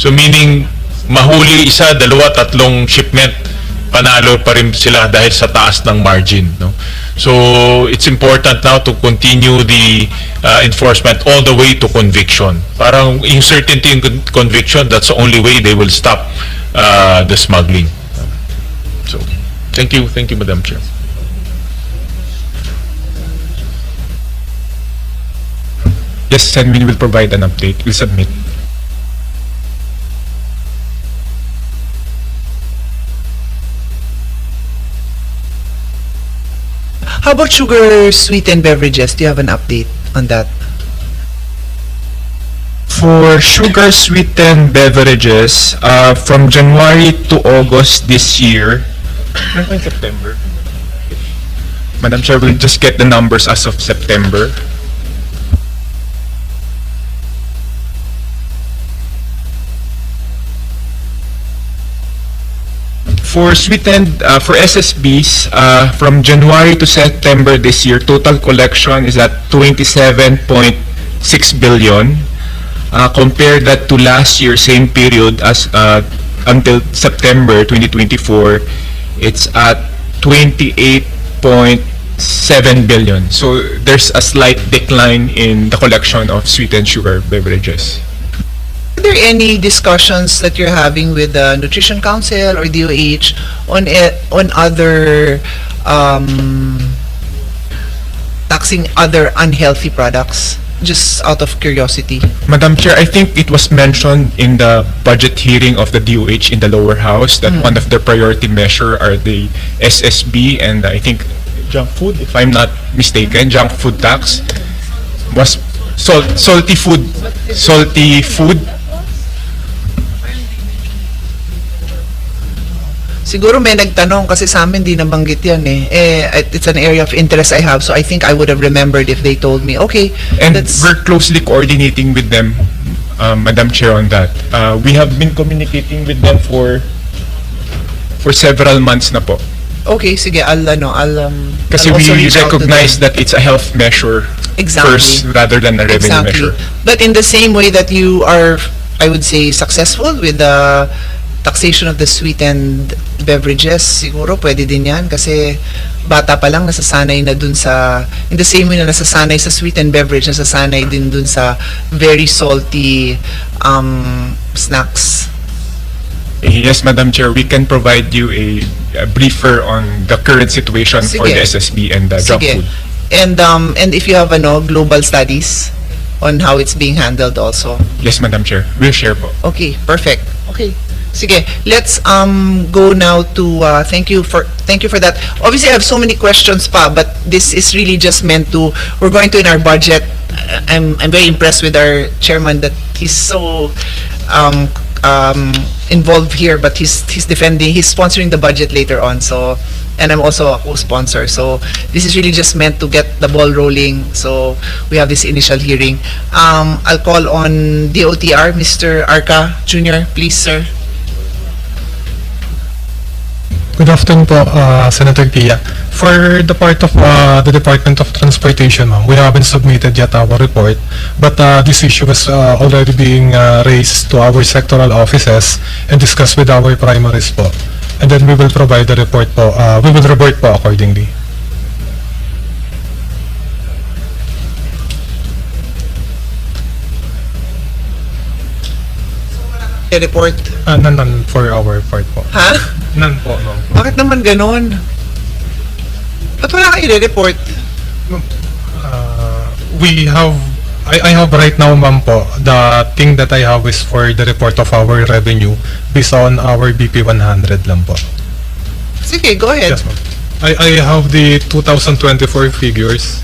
So meaning, mahuli isa, dalawa, tatlong shipment, panalo pa rin sila dahil sa taas ng margin. No? So it's important now to continue the uh, enforcement all the way to conviction. Parang yung certainty in con- conviction, that's the only way they will stop uh, the smuggling. So, thank you, thank you, Madam Chair. Yes, Senmin will provide an update. We'll submit. How about sugar sweetened beverages? Do you have an update on that? For sugar sweetened beverages, uh, from January to August this year, Ano September? Madam Chair, we'll just get the numbers as of September. For sweetened, uh, for SSBs, uh, from January to September this year, total collection is at 27.6 billion. Uh, compare that to last year, same period as uh, until September 2024, it's at 28.7 billion. So there's a slight decline in the collection of sweetened sugar beverages. Are there any discussions that you're having with the Nutrition Council or DOH on e- on other um, taxing other unhealthy products? Just out of curiosity. Madam Chair, I think it was mentioned in the budget hearing of the DOH in the lower house that one of their priority measure are the SSB and I think junk food, if I'm not mistaken, junk food tax was salt, salty food, salty food. Siguro may nagtanong kasi sa amin di nabanggit yan eh. eh. It's an area of interest I have so I think I would have remembered if they told me, okay, And that's... we're closely coordinating with them, uh, Madam Chair, on that. Uh, we have been communicating with them for for several months na po. Okay, sige, I'll, ano, I'll, um, Kasi I'll also we reach out to recognize them. that it's a health measure Exactly. first rather than a revenue Exactly. measure. But in the same way that you are, I would say, successful with the taxation of the sweetened beverages, siguro pwede din yan kasi bata pa lang nasasanay na dun sa, in the same way na nasasanay sa sweetened beverage, nasasanay din dun sa very salty um, snacks. Yes, Madam Chair, we can provide you a, a briefer on the current situation for Sige. the SSB and the junk Sige. food. And, um, and if you have ano, global studies on how it's being handled also. Yes, Madam Chair, we'll share po. Okay, perfect. Okay. Sige, let's um go now to uh, thank you for thank you for that. Obviously, I have so many questions pa, but this is really just meant to we're going to in our budget. uh, I'm I'm very impressed with our chairman that he's so um um involved here, but he's he's defending he's sponsoring the budget later on. So and I'm also a co-sponsor. So this is really just meant to get the ball rolling. So we have this initial hearing. Um, I'll call on DOTR, Mr. Arca Jr., please, sir. Good afternoon po, uh, Senator Pia. For the part of uh, the Department of Transportation, ma'am, we haven't submitted yet our report, but uh, this issue is uh, already being uh, raised to our sectoral offices and discussed with our primaries po. And then we will provide the report po, uh, we will report po accordingly. Report. Uh, none, none for our part po. Ha? None po, no. Bakit naman ganon? Ba't wala kayo report Uh, we have I, I have right now ma'am po the thing that I have is for the report of our revenue based on our BP 100 lang po. Sige, go ahead. Yes ma'am. I, I have the 2024 figures.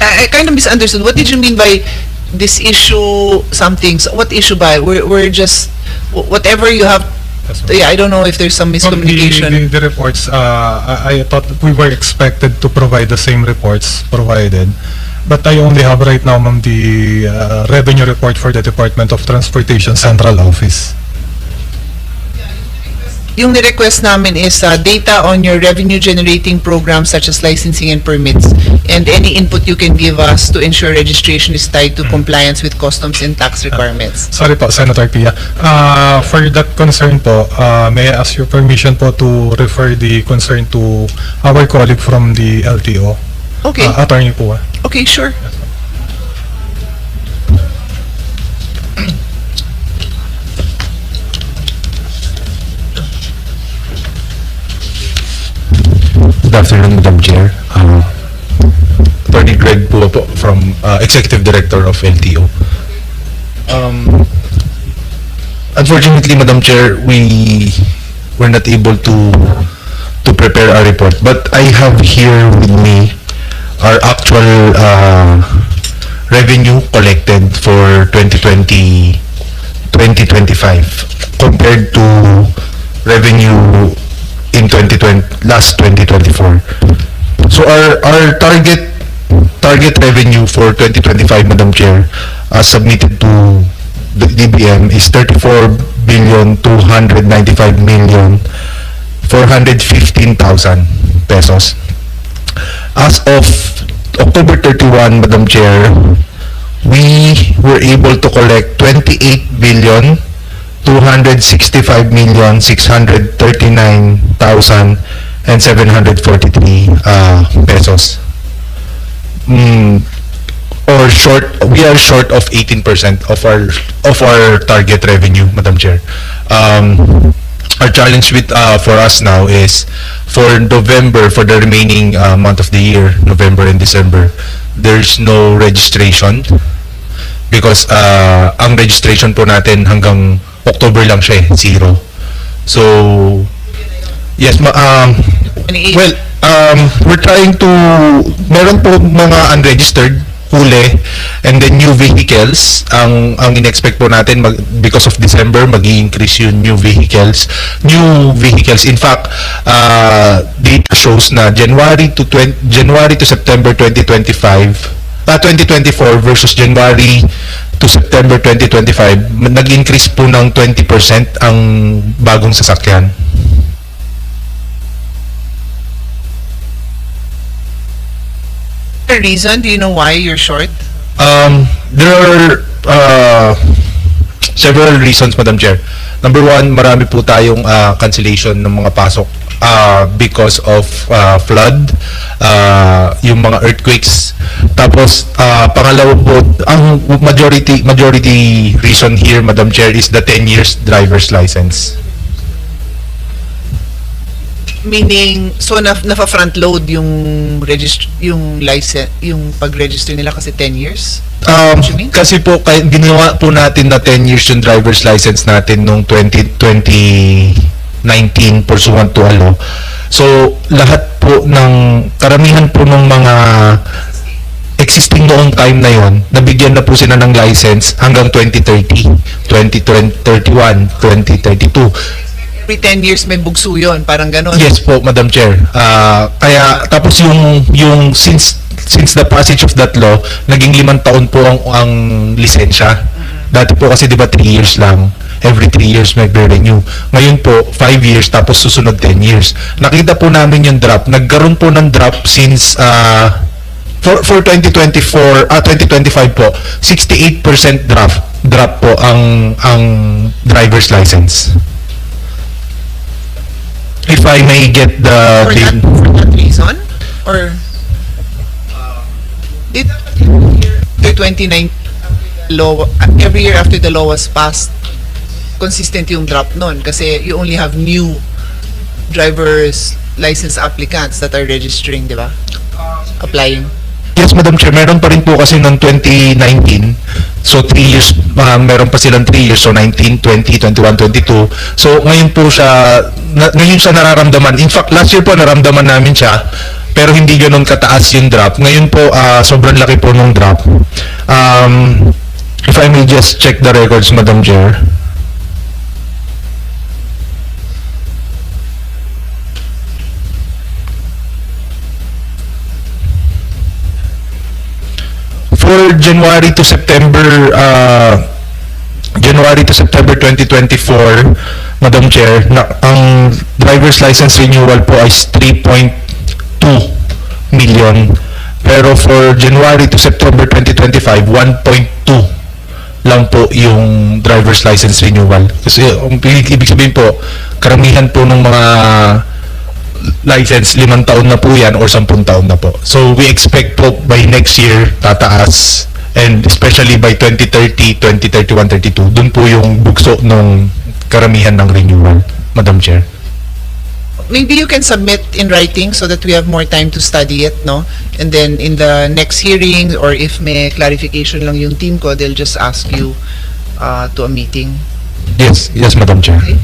I, I kind of misunderstood. What did you mean by this issue something? So what issue by? We're, we're just, wh- whatever you have, ma'am. yeah, I don't know if there's some miscommunication. The, the, the reports, uh, I, I thought we were expected to provide the same reports provided. But I only have right now, ma'am, the uh, revenue report for the Department of Transportation Central Office. Yung ni-request namin is uh, data on your revenue generating programs such as licensing and permits and any input you can give us to ensure registration is tied to compliance with customs and tax requirements. Sorry po, Senator Pia. Uh, for that concern po, uh, may I ask your permission po to refer the concern to our colleague from the LTO? Okay, Uh, attorney po. ah. okay, sure. Good afternoon, Madam Chair. Uh, Attorney Greg po po from uh, Executive Director of LTO. Um, Unfortunately, Madam Chair, we were not able to to prepare our report, but I have here with me our actual uh, revenue collected for 2020 2025 compared to revenue in 2020 last 2024 so our our target target revenue for 2025 madam chair as submitted to the DBM is 34 billion 295 million 415,000 pesos. As of October 31 madam chair we were able to collect 28 billion 265 million 639,000 and 743 uh, pesos. Mm, or short we are short of 18% of our of our target revenue madam chair um our challenge with uh, for us now is for November for the remaining uh, month of the year November and December there's no registration because uh, ang registration po natin hanggang October lang siya eh, zero. So, yes, ma um, 28. well, um, we're trying to, meron po mga unregistered huli and then new vehicles ang ang inexpect po natin mag, because of December magi-increase yung new vehicles new vehicles in fact uh, data shows na January to 20, January to September 2025 ah, 2024 versus January to September 2025 ma- nag-increase po ng 20% ang bagong sasakyan The reason, do you know why you're short? Um, there are uh, several reasons, Madam Chair. Number one, marami po tayong uh, cancellation ng mga pasok uh, because of uh, flood, uh, yung mga earthquakes. Tapos, uh, pangalawa po, ang majority majority reason here, Madam Chair, is the 10 years driver's license. Meaning, so na, nafa-front load yung register, yung license, yung pag-register nila kasi 10 years? Um, kasi po, kay, ginawa po natin na 10 years yung driver's license natin nung 20, 2019 pursuant to a law. So, lahat po ng, karamihan po ng mga existing noong time na yon, nabigyan na po sila ng license hanggang 2030, 2031, 2032. Every 10 years may bugso yun, parang ganon. Yes po, Madam Chair. Ah, kaya tapos yung yung since since the passage of that law, naging limang taon po ang ang lisensya. Dati po kasi 'di ba 3 years lang. Every 3 years may renew. Ngayon po 5 years tapos susunod 10 years. Nakita po namin yung drop. Nagkaroon po ng drop since ah, for for 2024 ah 2025 po 68% drop drop po ang ang driver's license. If I may get the For that, for that reason? Or? Did after 2019, law, every year after the law was passed, consistent yung drop nun kasi you only have new driver's license applicants that are registering, di ba? Applying. Yes, Madam Chair, meron pa rin po kasi noong 2019. So, 3 years, uh, meron pa silang 3 years. So, 19, 20, 21, 22. So, ngayon po siya, na, ngayon siya nararamdaman. In fact, last year po naramdaman namin siya. Pero hindi ganun kataas yung drop. Ngayon po, ah, sobrang laki po nung drop. Um, if I may just check the records, Madam Chair. January to September, uh, January to September 2024, Madam Chair, na, ang driver's license renewal po ay 3.2 million. Pero for January to September 2025, 1.2 lang po yung driver's license renewal. Kasi ibig ibig sabihin po, karamihan po ng mga license, limang taon na po yan or sampung taon na po. So we expect po by next year, tataas. And especially by 2030, 2031, 32, dun po yung bugso ng karamihan ng renewal, Madam Chair. Maybe you can submit in writing so that we have more time to study it, no? And then in the next hearing, or if may clarification lang yung team ko, they'll just ask you uh, to a meeting. Yes, yes, Madam Chair. Okay.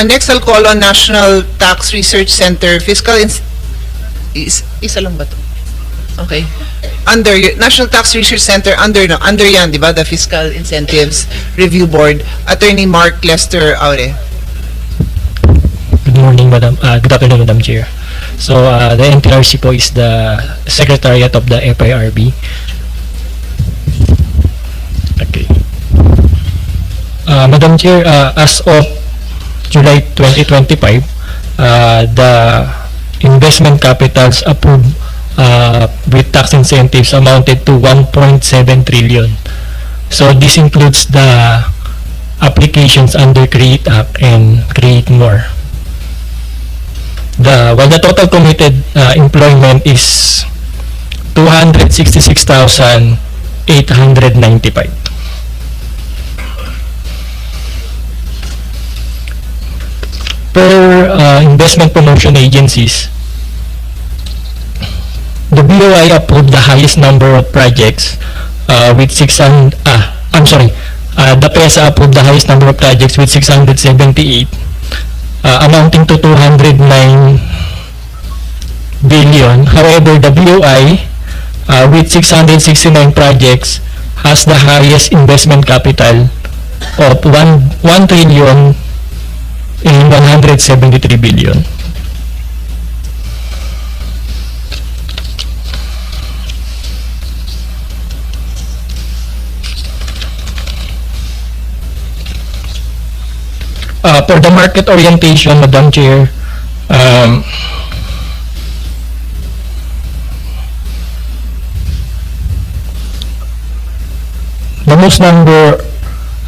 Uh, next, I'll call on National Tax Research Center Fiscal Ins- is isa lang ba to? Okay. Under National Tax Research Center under no, under yan, 'di ba? The Fiscal Incentives Review Board, Attorney Mark Lester Aure. Good morning, Madam. Uh, good afternoon, Madam Chair. So, uh, the NTRC po is the Secretariat of the FIRB. Okay. Uh, Madam Chair, uh, as of July 2025, uh, the investment capitals approved uh, with tax incentives amounted to 1.7 trillion. So, this includes the applications under CREATE Act and CREATE More. The while the total committed uh, employment is 266,895. Per uh, investment promotion agencies, the BOI approved the highest number of projects uh, with 600 ah I'm sorry uh, the PESA approved the highest number of projects with 678 uh, amounting to 209 billion. However, the BOI uh, with 669 projects has the highest investment capital of 1, 1 trillion and 173 billion. Uh, for the market orientation, Madam Chair, um, the most number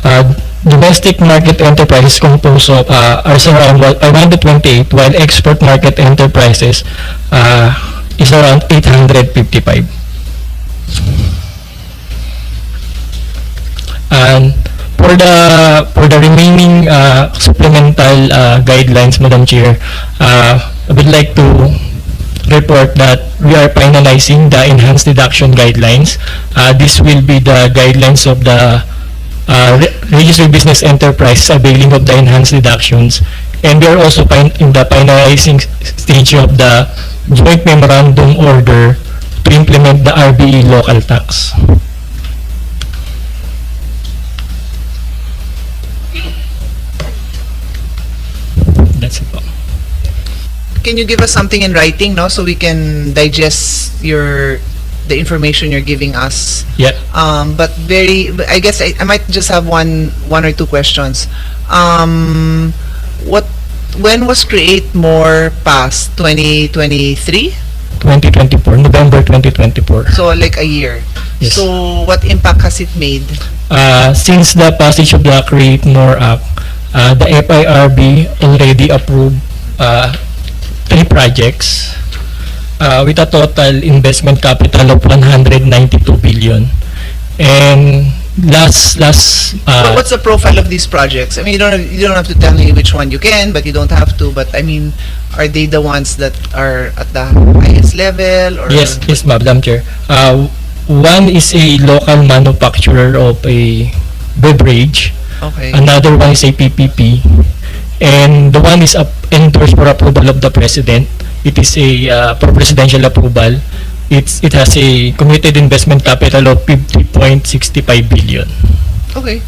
uh, domestic market enterprises composed of uh, are around one- uh, 128 while export market enterprises uh, is around 855. And for the for the remaining uh, supplemental uh, guidelines, Madam Chair, uh, I would like to report that we are finalizing the enhanced deduction guidelines. Uh, this will be the guidelines of the uh, re- registered business enterprise availing of the enhanced deductions. And we are also in the finalizing stage of the joint memorandum order to implement the RBE local tax. That's it. Can you give us something in writing, no, so we can digest your the information you're giving us? Yeah. Um, but very, I guess I, I might just have one one or two questions. Um, what when was Create More passed? 2023? 2024, November 2024. So like a year. Yes. So what impact has it made? Uh, since the passage of the Create More Act, uh, the FIRB already approved uh, three projects uh, with a total investment capital of 192 billion. And last last uh, what's the profile of these projects? I mean, you don't have, you don't have to tell me which one you can, but you don't have to. But I mean, are they the ones that are at the highest level? Or yes yes Madam Chair. Uh, one is a local manufacturer of a beverage. Okay. Another one is a PPP. And the one is up endorsed for approval of the President. It is a uh, for presidential approval. It's, it has a committed investment capital of 50.65 billion. Okay.